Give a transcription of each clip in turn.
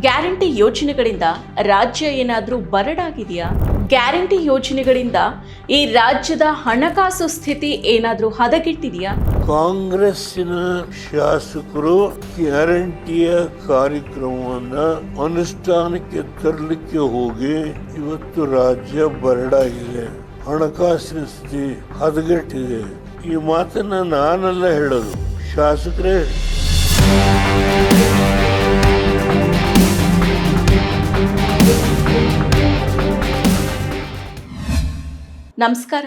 Guarantee ಯೋಜನೆಗಳಿಂದ ರಾಜ್ಯ ಏನಾದರೂ ಬರಡಾಗಿದೆಯಾ? ಗ್ಯಾರಂಟಿ ಯೋಜನೆಗಳಿಂದ ಈ ರಾಜ್ಯದ ಹಣಕಾಸು ಸ್ಥಿತಿ ಏನಾದರೂ ಹದಗೆಟ್ಟಿದೆಯಾ? ಕಾಂಗ್ರೆಸ್ಸಿನ ಶಾಸಕರು ಗ್ಯಾರಂಟಿಯ ಕಾರ್ಯಕ್ರಮವನ್ನು ಅನುಷ್ಠಾನಕ್ಕೆ ತರಲಿಕ್ಕೆ ಹೋಗಿ ಇವತ್ತು ರಾಜ್ಯ ಬರಡಾಗಿದೆ. ಹಣಕಾಸಿನ ಸ್ಥಿತಿ ಹದಗೆಟ್ಟಿದೆ. ಈ ಮಾತನ್ನ ನಾನೆಲ್ಲ ಹೇಳೋದು. ಶಾಸಕರೇ. ನಮಸ್ಕಾರ.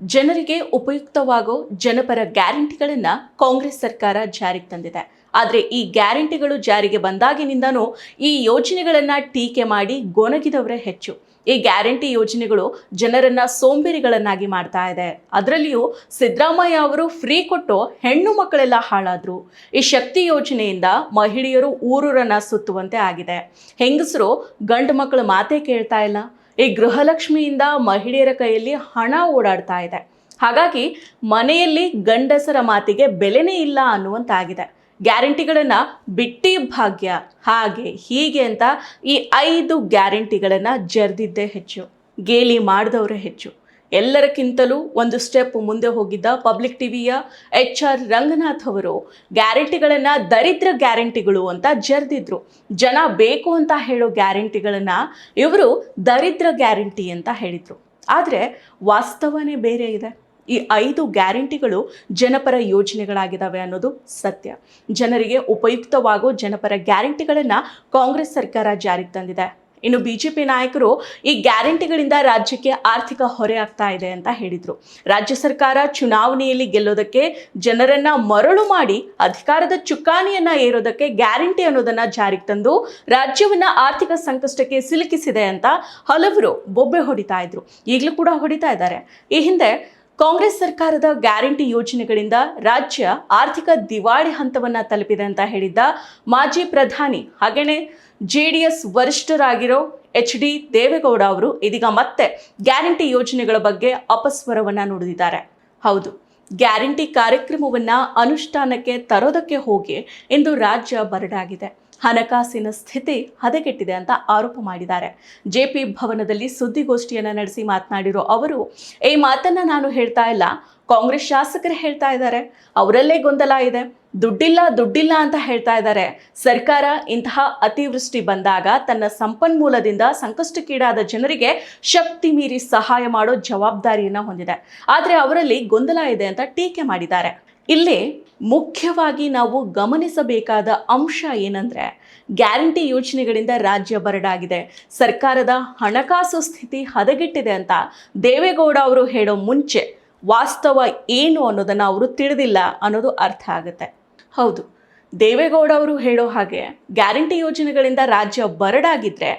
ಜನರಿಗೆ ಉಪಯುಕ್ತವಾಗೋ ಜನಪರ ಗ್ಯಾರಂಟಿಗಳನ್ನು ಕಾಂಗ್ರೆಸ್ ಸರ್ಕಾರ ಜಾರಿಗೆ ತಂದಿದೆ. ಆದರೆ ಈ ಗ್ಯಾರಂಟಿಗಳು ಜಾರಿಗೆ ಬಂದಾಗಿನಿಂದನೂ ಈ ಯೋಜನೆಗಳನ್ನು ಟೀಕೆ ಮಾಡಿ ಗೊನಗಿದವರೇ ಹೆಚ್ಚು. ಈ ಗ್ಯಾರಂಟಿ ಯೋಜನೆಗಳು ಜನರನ್ನ ಸೋಂಬೇರಿಗಳನ್ನಾಗಿ ಮಾಡ್ತಾ ಇದೆ. ಅದರಲ್ಲಿಯೂ ಸಿದ್ದರಾಮಯ್ಯ ಅವರು ಫ್ರೀ ಕೊಟ್ಟು ಹೆಣ್ಣು ಮಕ್ಕಳೆಲ್ಲ ಹಾಳಾದ್ರು. ಈ ಶಕ್ತಿ ಯೋಜನೆಯಿಂದ ಮಹಿಳೆಯರು ಊರೂರನ್ನ ಸುತ್ತುವಂತೆ ಆಗಿದೆ. ಹೆಂಗಸರು ಗಂಡು ಮಕ್ಕಳು ಮಾತೇ ಕೇಳ್ತಾ ಇಲ್ಲ. ಈ ಗೃಹಲಕ್ಷ್ಮಿಯಿಂದ ಮಹಿಳೆಯರ ಕೈಯಲ್ಲಿ ಹಣ ಓಡಾಡ್ತಾ ಇದೆ. ಹಾಗಾಗಿ ಮನೆಯಲ್ಲಿ ಗಂಡಸರ ಮಾತಿಗೆ ಬೆಲೆನೇ ಇಲ್ಲ ಅನ್ನುವಂತಾಗಿದೆ. ಗ್ಯಾರಂಟಿಗಳನ್ನು ಬಿಟ್ಟಿ ಭಾಗ್ಯ ಹಾಗೆ ಹೀಗೆ ಅಂತ ಈ ಐದು ಗ್ಯಾರಂಟಿಗಳನ್ನು ಜರ್ದಿದ್ದೇ ಹೆಚ್ಚು. ಗೇಲಿ ಮಾಡಿದವರೇ ಹೆಚ್ಚು. ಎಲ್ಲರಕ್ಕಿಂತಲೂ ಒಂದು ಸ್ಟೆಪ್ ಮುಂದೆ ಹೋಗಿದ್ದ ಪಬ್ಲಿಕ್ ಟಿವಿಯ ಎಚ್ ಆರ್ ರಂಗನಾಥ್ ಅವರು, ಗ್ಯಾರಂಟಿಗಳನ್ನು ದರಿದ್ರ ಗ್ಯಾರಂಟಿಗಳು ಅಂತ ಜರ್ದಿದ್ರು. ಜನ ಬೇಕು ಅಂತ ಹೇಳೋ ಗ್ಯಾರಂಟಿಗಳನ್ನು ಇವರು ದರಿದ್ರ ಗ್ಯಾರಂಟಿ ಅಂತ ಹೇಳಿದರು. ಆದರೆ ವಾಸ್ತವನೇ ಬೇರೆ ಇದೆ. ಈ ಐದು ಗ್ಯಾರಂಟಿಗಳು ಜನಪರ ಯೋಜನೆಗಳಾಗಿದ್ದಾವೆ ಅನ್ನೋದು ಸತ್ಯ. ಜನರಿಗೆ ಉಪಯುಕ್ತವಾಗೋ ಜನಪರ ಗ್ಯಾರಂಟಿಗಳನ್ನು ಕಾಂಗ್ರೆಸ್ ಸರ್ಕಾರ ಜಾರಿಗೆ ತಂದಿದೆ. ಇನ್ನು ಬಿಜೆಪಿ ನಾಯಕರು ಈ ಗ್ಯಾರಂಟಿಗಳಿಂದ ರಾಜ್ಯಕ್ಕೆ ಆರ್ಥಿಕ ಹೊರೆ ಆಗ್ತಾ ಇದೆ ಅಂತ ಹೇಳಿದರು. ರಾಜ್ಯ ಸರ್ಕಾರ ಚುನಾವಣೆಯಲ್ಲಿ ಗೆಲ್ಲೋದಕ್ಕೆ ಜನರನ್ನ ಮರಳು ಮಾಡಿ ಅಧಿಕಾರದ ಚುಕ್ಕಾಣಿಯನ್ನ ಏರೋದಕ್ಕೆ ಗ್ಯಾರಂಟಿ ಅನ್ನೋದನ್ನ ಜಾರಿಗೆ ತಂದು ರಾಜ್ಯವನ್ನ ಆರ್ಥಿಕ ಸಂಕಷ್ಟಕ್ಕೆ ಸಿಲುಕಿಸಿದೆ ಅಂತ ಹಲವರು ಬೊಬ್ಬೆ ಹೊಡಿತಾ ಇದ್ರು. ಈಗಲೂ ಕೂಡ ಹೊಡಿತಾ ಇದ್ದಾರೆ. ಈ ಹಿಂದೆ ಕಾಂಗ್ರೆಸ್ ಸರ್ಕಾರದ ಗ್ಯಾರಂಟಿ ಯೋಜನೆಗಳಿಂದ ರಾಜ್ಯ ಆರ್ಥಿಕ ದಿವಾಳಿ ಹಂತವನ್ನ ತಲುಪಿದೆ ಅಂತ ಹೇಳಿದ್ದ ಮಾಜಿ ಪ್ರಧಾನಿ ಹಾಗೇನೆ ಜೆ ಡಿ ಎಸ್ ವರಿಷ್ಠರಾಗಿರೋ ಎಚ್ ಡಿ ದೇವೇಗೌಡ ಅವರು ಇದೀಗ ಮತ್ತೆ ಗ್ಯಾರಂಟಿ ಯೋಜನೆಗಳ ಬಗ್ಗೆ ಅಪಸ್ವರವನ್ನ ನುಡಿದಿದ್ದಾರೆ. ಹೌದು, ಗ್ಯಾರಂಟಿ ಕಾರ್ಯಕ್ರಮವನ್ನ ಅನುಷ್ಠಾನಕ್ಕೆ ತರೋದಕ್ಕೆ ಹೋಗಿ ಇಂದು ರಾಜ್ಯ ಬರಡಾಗಿದೆ. ಹಣಕಾಸಿನ ಸ್ಥಿತಿ ಹದಗೆಟ್ಟಿದೆ ಅಂತ ಆರೋಪ ಮಾಡಿದ್ದಾರೆ. ಜೆಪಿ ಭವನದಲ್ಲಿ ಸುದ್ದಿಗೋಷ್ಠಿಯನ್ನು ನಡೆಸಿ ಮಾತನಾಡಿರೋ ಅವರು ಈ ಮಾತನ್ನ ನಾನು ಹೇಳ್ತಾ ಇಲ್ಲ. ಕಾಂಗ್ರೆಸ್ ಶಾಸಕರು ಹೇಳ್ತಾ ಇದ್ದಾರೆ. ಅವರಲ್ಲೇ ಗೊಂದಲ ಇದೆ. ದುಡ್ಡಿಲ್ಲ ದುಡ್ಡಿಲ್ಲ ಅಂತ ಹೇಳ್ತಾ ಇದ್ದಾರೆ. ಸರ್ಕಾರ ಇಂತಹ ಅತಿವೃಷ್ಟಿ ಬಂದಾಗ ತನ್ನ ಸಂಪನ್ಮೂಲದಿಂದ ಸಂಕಷ್ಟಕ್ಕೀಡಾದ ಜನರಿಗೆ ಶಕ್ತಿ ಮೀರಿ ಸಹಾಯ ಮಾಡೋ ಜವಾಬ್ದಾರಿಯನ್ನು ಹೊಂದಿದೆ. ಆದರೆ ಅವರಲ್ಲಿ ಗೊಂದಲ ಇದೆ ಅಂತ ಟೀಕೆ ಮಾಡಿದ್ದಾರೆ. ಇಲ್ಲಿ ಮುಖ್ಯವಾಗಿ ನಾವು ಗಮನಿಸಬೇಕಾದ ಅಂಶ ಏನಂದರೆ ಗ್ಯಾರಂಟಿ ಯೋಜನೆಗಳಿಂದ ರಾಜ್ಯ ಬರಡಾಗಿದೆ. ಸರ್ಕಾರದ ಹಣಕಾಸು ಸ್ಥಿತಿ ಹದಗೆಟ್ಟಿದೆ ಅಂತ ದೇವೇಗೌಡ ಅವರು ಹೇಳೋ ಮುಂಚೆ ವಾಸ್ತವ ಏನು ಅನ್ನೋದನ್ನು ಅವರು ತಿಳಿದಿಲ್ಲ ಅನ್ನೋದು ಅರ್ಥ ಆಗುತ್ತೆ. ಹೌದು. ದೇವೇಗೌಡ ಅವರು ಹೇಳೋ ಹಾಗೆ ಗ್ಯಾರಂಟಿ ಯೋಜನೆಗಳಿಂದ ರಾಜ್ಯ ಬರಡಾಗಿದ್ದರೆ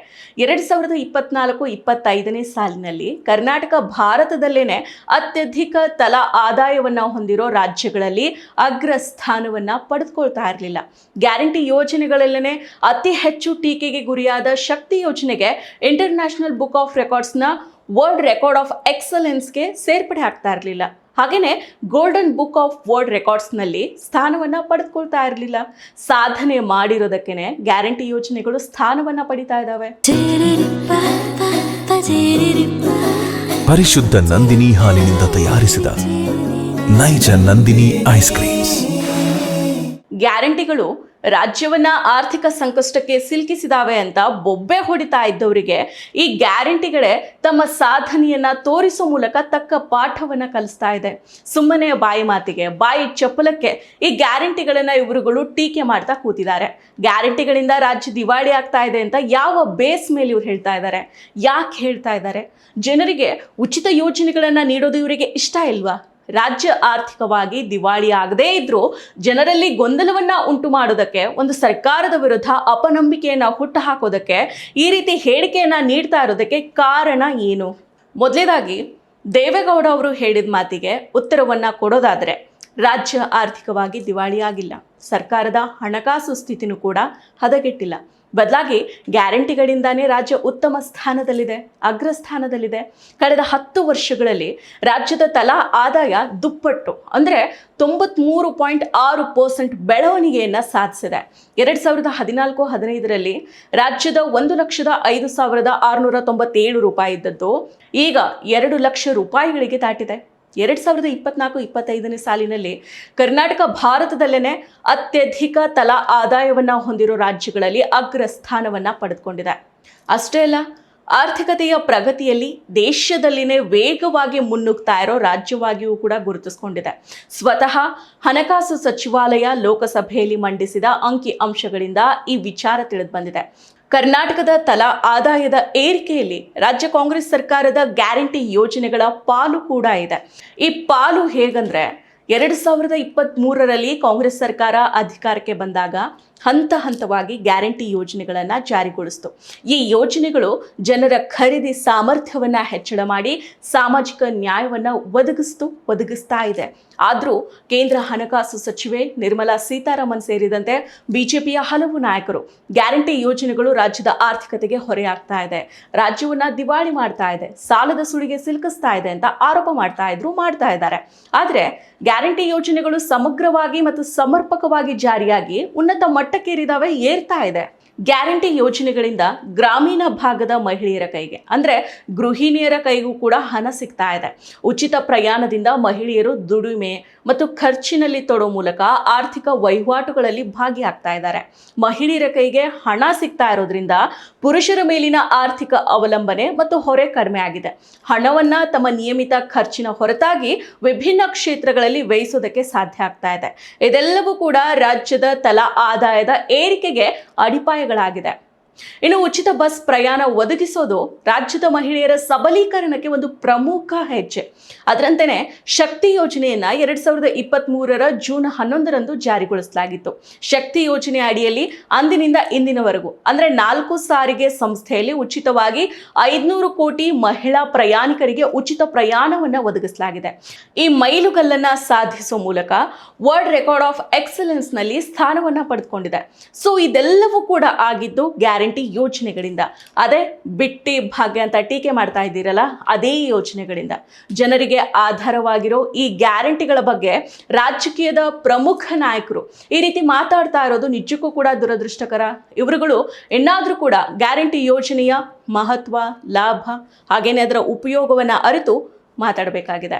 ಎರಡು ಸಾವಿರದ ಇಪ್ಪತ್ನಾಲ್ಕು ಇಪ್ಪತ್ತೈದನೇ ಸಾಲಿನಲ್ಲಿ ಕರ್ನಾಟಕ ಭಾರತದಲ್ಲೇ ಅತ್ಯಧಿಕ ತಲಾ ಆದಾಯವನ್ನು ಹೊಂದಿರೋ ರಾಜ್ಯಗಳಲ್ಲಿ ಅಗ್ರ ಸ್ಥಾನವನ್ನು ಪಡೆದುಕೊಳ್ತಾ ಇರಲಿಲ್ಲ. ಗ್ಯಾರಂಟಿ ಯೋಜನೆಗಳಲ್ಲೇ ಅತಿ ಹೆಚ್ಚು ಟೀಕೆಗೆ ಗುರಿಯಾದ ಶಕ್ತಿ ಯೋಜನೆಗೆ ಇಂಟರ್ನ್ಯಾಷನಲ್ ಬುಕ್ ಆಫ್ ರೆಕಾರ್ಡ್ಸ್ನ ವರ್ಲ್ಡ್ ರೆಕಾರ್ಡ್ ಆಫ್ ಎಕ್ಸಲೆನ್ಸ್ಗೆ ಸೇರ್ಪಡೆ ಆಗ್ತಾ ಇರಲಿಲ್ಲ. ಹಾಗೆಯೇ ಗೋಲ್ಡನ್ ಬುಕ್ ಆಫ್ ವರ್ಲ್ಡ್ ರೆಕಾರ್ಡ್ಸ್ನಲ್ಲಿ ಸ್ಥಾನವನ್ನು ಪಡೆದುಕೊಳ್ತಾ ಇರಲಿಲ್ಲ. ಸಾಧನೆ ಮಾಡಿರೋದಕ್ಕೇನೆ ಗ್ಯಾರಂಟಿ ಯೋಜನೆಗಳು ಸ್ಥಾನವನ್ನು ಪಡಿತಾ ಇದ್ದಾವೆ ಪರಿಶುದ್ಧ ನಂದಿನಿ ಹಾಲಿನಿಂದ ತಯಾರಿಸಿದ ನೈಜ ನಂದಿನಿ ಐಸ್ ಕ್ರೀಮ್ಸ್ ಗ್ಯಾರಂಟಿಗಳು ರಾಜ್ಯವನ್ನ ಆರ್ಥಿಕ ಸಂಕಷ್ಟಕ್ಕೆ ಸಿಲುಕಿಸಿದಾವೆ ಅಂತ ಬೊಬ್ಬೆ ಹೊಡಿತಾ ಇದ್ದವರಿಗೆ ಈ ಗ್ಯಾರಂಟಿಗಳೇ ತಮ್ಮ ಸಾಧನೆಯನ್ನ ತೋರಿಸೋ ಮೂಲಕ ತಕ್ಕ ಪಾಠವನ್ನ ಕಲಿಸ್ತಾ ಇದೆ. ಸುಮ್ಮನೆ ಬಾಯಿ ಮಾತಿಗೆ, ಬಾಯಿ ಚಪ್ಪಲಕ್ಕೆ ಈ ಗ್ಯಾರಂಟಿಗಳನ್ನ ಇವರುಗಳು ಟೀಕೆ ಮಾಡ್ತಾ ಕೂತಿದ್ದಾರೆ. ಗ್ಯಾರಂಟಿಗಳಿಂದ ರಾಜ್ಯ ದಿವಾಳಿ ಆಗ್ತಾ ಇದೆ ಅಂತ ಯಾವ ಬೇಸ್ ಮೇಲೆ ಇವ್ರು ಹೇಳ್ತಾ ಇದ್ದಾರೆ? ಯಾಕೆ ಹೇಳ್ತಾ ಇದ್ದಾರೆ? ಜನರಿಗೆ ಉಚಿತ ಯೋಜನೆಗಳನ್ನ ನೀಡೋದು ಇವರಿಗೆ ಇಷ್ಟ ಇಲ್ವಾ? ರಾಜ್ಯ ಆರ್ಥಿಕವಾಗಿ ದಿವಾಳಿ ಆಗದೇ ಇದ್ರೂ ಜನರಲ್ಲಿ ಗೊಂದಲವನ್ನ ಉಂಟು ಮಾಡೋದಕ್ಕೆ, ಒಂದು ಸರ್ಕಾರದ ವಿರುದ್ಧ ಅಪನಂಬಿಕೆಯನ್ನ ಹುಟ್ಟು ಹಾಕೋದಕ್ಕೆ ಈ ರೀತಿ ಹೇಳಿಕೆಯನ್ನ ನೀಡ್ತಾ ಇರೋದಕ್ಕೆ ಕಾರಣ ಏನು? ಮೊದಲೇದಾಗಿ ದೇವೇಗೌಡ ಅವರು ಹೇಳಿದ ಮಾತಿಗೆ ಉತ್ತರವನ್ನ ಕೊಡೋದಾದ್ರೆ ರಾಜ್ಯ ಆರ್ಥಿಕವಾಗಿ ದಿವಾಳಿಯಾಗಿಲ್ಲ. ಸರ್ಕಾರದ ಹಣಕಾಸು ಸ್ಥಿತಿನೂ ಕೂಡ ಹದಗೆಟ್ಟಿಲ್ಲ. ಬದಲಾಗಿ ಗ್ಯಾರಂಟಿಗಳಿಂದಾನೇ ರಾಜ್ಯ ಉತ್ತಮ ಸ್ಥಾನದಲ್ಲಿದೆ ಅಗ್ರ ಸ್ಥಾನದಲ್ಲಿದೆ ಕಳೆದ ಹತ್ತು ವರ್ಷಗಳಲ್ಲಿ ರಾಜ್ಯದ ತಲಾ ಆದಾಯ ದುಪ್ಪಟ್ಟು, ಅಂದರೆ ತೊಂಬತ್ಮೂರು ಪಾಯಿಂಟ್ ಆರು ಪರ್ಸೆಂಟ್ ಬೆಳವಣಿಗೆಯನ್ನು ಸಾಧಿಸಿದೆ. ಎರಡು ಸಾವಿರದ ಹದಿನಾಲ್ಕು, ಹದಿನೈದರಲ್ಲಿ ರಾಜ್ಯದ ಒಂದು ಲಕ್ಷದ ಐದು ಸಾವಿರದ ಆರುನೂರ ತೊಂಬತ್ತೇಳು ರೂಪಾಯಿ ಇದ್ದದ್ದು, ಈಗ ಎರಡು ಲಕ್ಷ ರೂಪಾಯಿಗಳಿಗೆ ದಾಟಿದೆ. ಎರಡು ಸಾವಿರದ ಇಪ್ಪತ್ನಾಲ್ಕು, ಇಪ್ಪತ್ತೈದನೇ ಸಾಲಿನಲ್ಲಿ ಕರ್ನಾಟಕ ಭಾರತದಲ್ಲೇ ಅತ್ಯಧಿಕ ತಲಾ ಆದಾಯವನ್ನು ಹೊಂದಿರೋ ರಾಜ್ಯಗಳಲ್ಲಿ ಅಗ್ರ ಸ್ಥಾನವನ್ನು ಪಡೆದುಕೊಂಡಿದೆ. ಅಷ್ಟೇ ಅಲ್ಲ, ಆರ್ಥಿಕತೆಯ ಪ್ರಗತಿಯಲ್ಲಿ ದೇಶದಲ್ಲಿನೇ ವೇಗವಾಗಿ ಮುನ್ನುಗ್ತಾ ಇರೋ ರಾಜ್ಯವಾಗಿಯೂ ಕೂಡ ಗುರುತಿಸಿಕೊಂಡಿದೆ. ಸ್ವತಃ ಹಣಕಾಸು ಸಚಿವಾಲಯ ಲೋಕಸಭೆಯಲ್ಲಿ ಮಂಡಿಸಿದ ಅಂಕಿ ಅಂಶಗಳಿಂದ ಈ ವಿಚಾರ ತಿಳಿದು ಬಂದಿದೆ. ಕರ್ನಾಟಕದ ತಲಾ ಆದಾಯದ ಏರಿಕೆಯಲ್ಲಿ ರಾಜ್ಯ ಕಾಂಗ್ರೆಸ್ ಸರ್ಕಾರದ ಗ್ಯಾರಂಟಿ ಯೋಜನೆಗಳ ಪಾಲು ಕೂಡ ಇದೆ. ಈ ಪಾಲು ಹೇಗಂದ್ರೆ, ಎರಡು ಸಾವಿರದ ಇಪ್ಪತ್ತ್ ಮೂರರಲ್ಲಿ ಕಾಂಗ್ರೆಸ್ ಸರ್ಕಾರ ಅಧಿಕಾರಕ್ಕೆ ಬಂದಾಗ ಹಂತ ಹಂತವಾಗಿ ಗ್ಯಾರಂಟಿ ಯೋಜನೆಗಳನ್ನು ಜಾರಿಗೊಳಿಸ್ತು. ಈ ಯೋಜನೆಗಳು ಜನರ ಖರೀದಿ ಸಾಮರ್ಥ್ಯವನ್ನು ಹೆಚ್ಚಳ ಮಾಡಿ ಸಾಮಾಜಿಕ ನ್ಯಾಯವನ್ನು ಒದಗಿಸ್ತು, ಒದಗಿಸ್ತಾ ಇದೆ. ಆದರೂ ಕೇಂದ್ರ ಹಣಕಾಸು ಸಚಿವೆ ನಿರ್ಮಲಾ ಸೀತಾರಾಮನ್ ಸೇರಿದಂತೆ ಬಿಜೆಪಿಯ ಹಲವು ನಾಯಕರು ಗ್ಯಾರಂಟಿ ಯೋಜನೆಗಳು ರಾಜ್ಯದ ಆರ್ಥಿಕತೆಗೆ ಹೊರೆಯಾಗ್ತಾ ಇದೆ. ರಾಜ್ಯವನ್ನ ದಿವಾಳಿ ಮಾಡ್ತಾ ಇದೆ. ಸಾಲದ ಸುಳಿಗೆ ಸಿಲುಕಿಸ್ತಾ ಇದೆ ಅಂತ ಆರೋಪ ಮಾಡ್ತಾ ಇದ್ರು, ಮಾಡ್ತಾ ಇದ್ದಾರೆ. ಆದರೆ ಗ್ಯಾರಂಟಿ ಯೋಜನೆಗಳು ಸಮಗ್ರವಾಗಿ ಮತ್ತು ಸಮರ್ಪಕವಾಗಿ ಜಾರಿಯಾಗಿ ಉನ್ನತ ಮಟ್ಟಕ್ಕೇರಿದಾವೆ ಏರ್ತಾ ಇದೆ. ಗ್ಯಾರಂಟಿ ಯೋಜನೆಗಳಿಂದ ಗ್ರಾಮೀಣ ಭಾಗದ ಮಹಿಳೆಯರ ಕೈಗೆ, ಅಂದರೆ ಗೃಹಿಣಿಯರ ಕೈಗೂ ಕೂಡ ಹಣ ಸಿಗ್ತಾ ಇದೆ. ಉಚಿತ ಪ್ರಯಾಣದಿಂದ ಮಹಿಳೆಯರು ದುಡಿಮೆ ಮತ್ತು ಖರ್ಚಿನಲ್ಲಿ ತೊಡೋ ಮೂಲಕ ಆರ್ಥಿಕ ವಹಿವಾಟುಗಳಲ್ಲಿ ಭಾಗಿಯಾಗ್ತಾ ಇದ್ದಾರೆ. ಮಹಿಳೆಯರ ಕೈಗೆ ಹಣ ಸಿಗ್ತಾ ಇರೋದ್ರಿಂದ ಪುರುಷರ ಮೇಲಿನ ಆರ್ಥಿಕ ಅವಲಂಬನೆ ಮತ್ತು ಹೊರೆ ಕಡಿಮೆ ಆಗಿದೆ. ಹಣವನ್ನ ತಮ್ಮ ನಿಯಮಿತ ಖರ್ಚಿನ ಹೊರತಾಗಿ ವಿಭಿನ್ನ ಕ್ಷೇತ್ರಗಳಲ್ಲಿ ವ್ಯಯಿಸೋದಕ್ಕೆ ಸಾಧ್ಯ ಆಗ್ತಾ ಇದೆ. ಇದೆಲ್ಲವೂ ಕೂಡ ರಾಜ್ಯದ ತಲಾ ಆದಾಯದ ಏರಿಕೆಗೆ ಅಡಿಪಾಯಗಳಾಗಿದೆ ಇನ್ನು ಉಚಿತ ಬಸ್ ಪ್ರಯಾಣ ಒದಗಿಸೋದು ರಾಜ್ಯದ ಮಹಿಳೆಯರ ಸಬಲೀಕರಣಕ್ಕೆ ಒಂದು ಪ್ರಮುಖ ಹೆಜ್ಜೆ. ಅದರಂತೆಯೇ ಶಕ್ತಿ ಯೋಜನೆಯನ್ನ ಎರಡ್ ಸಾವಿರದ ಇಪ್ಪತ್ತ್ ಮೂರರ ಜೂನ್ ಹನ್ನೊಂದರಂದು ಜಾರಿಗೊಳಿಸಲಾಗಿತ್ತು. ಶಕ್ತಿ ಯೋಜನೆ ಅಡಿಯಲ್ಲಿ ಅಂದಿನಿಂದ ಇಂದಿನವರೆಗೂ, ಅಂದ್ರೆ ನಾಲ್ಕು ಸಾರಿಗೆ ಸಂಸ್ಥೆಯಲ್ಲಿ ಉಚಿತವಾಗಿ ಐದುನೂರು ಕೋಟಿ ಮಹಿಳಾ ಪ್ರಯಾಣಿಕರಿಗೆ ಉಚಿತ ಪ್ರಯಾಣವನ್ನ ಒದಗಿಸಲಾಗಿದೆ. ಈ ಮೈಲುಗಲ್ಲನ್ನ ಸಾಧಿಸುವ ಮೂಲಕ ವರ್ಲ್ಡ್ ರೆಕಾರ್ಡ್ ಆಫ್ ಎಕ್ಸಲೆನ್ಸ್ನಲ್ಲಿ ಸ್ಥಾನವನ್ನ ಪಡೆದುಕೊಂಡಿದೆ. ಸೊ, ಇದೆಲ್ಲವೂ ಕೂಡ ಆಗಿದ್ದು ಗ್ಯಾರಂಟಿ ಯೋಜನೆಗಳಿಂದ ಅದೇ ಬಿಟ್ಟಿ ಭಾಗ್ಯ ಅಂತ ಟೀಕೆ ಮಾಡ್ತಾ ಇದ್ದೀರಲ್ಲ, ಅದೇ ಯೋಜನೆಗಳಿಂದ ಜನರಿಗೆ ಆಧಾರವಾಗಿರೋ ಈ ಗ್ಯಾರಂಟಿಗಳ ಬಗ್ಗೆ ರಾಜಕೀಯದ ಪ್ರಮುಖ ನಾಯಕರು ಈ ರೀತಿ ಮಾತಾಡ್ತಾ ಇರೋದು ನಿಜಕ್ಕೂ ಕೂಡ ದುರದೃಷ್ಟಕರ. ಇವರುಗಳು ಇನ್ನಾದರೂ ಕೂಡ ಗ್ಯಾರಂಟಿ ಯೋಜನೆಯ ಮಹತ್ವ, ಲಾಭ, ಹಾಗೇನೆ ಅದರ ಉಪಯೋಗವನ್ನು ಅರಿತು ಮಾತಾಡಬೇಕಾಗಿದೆ.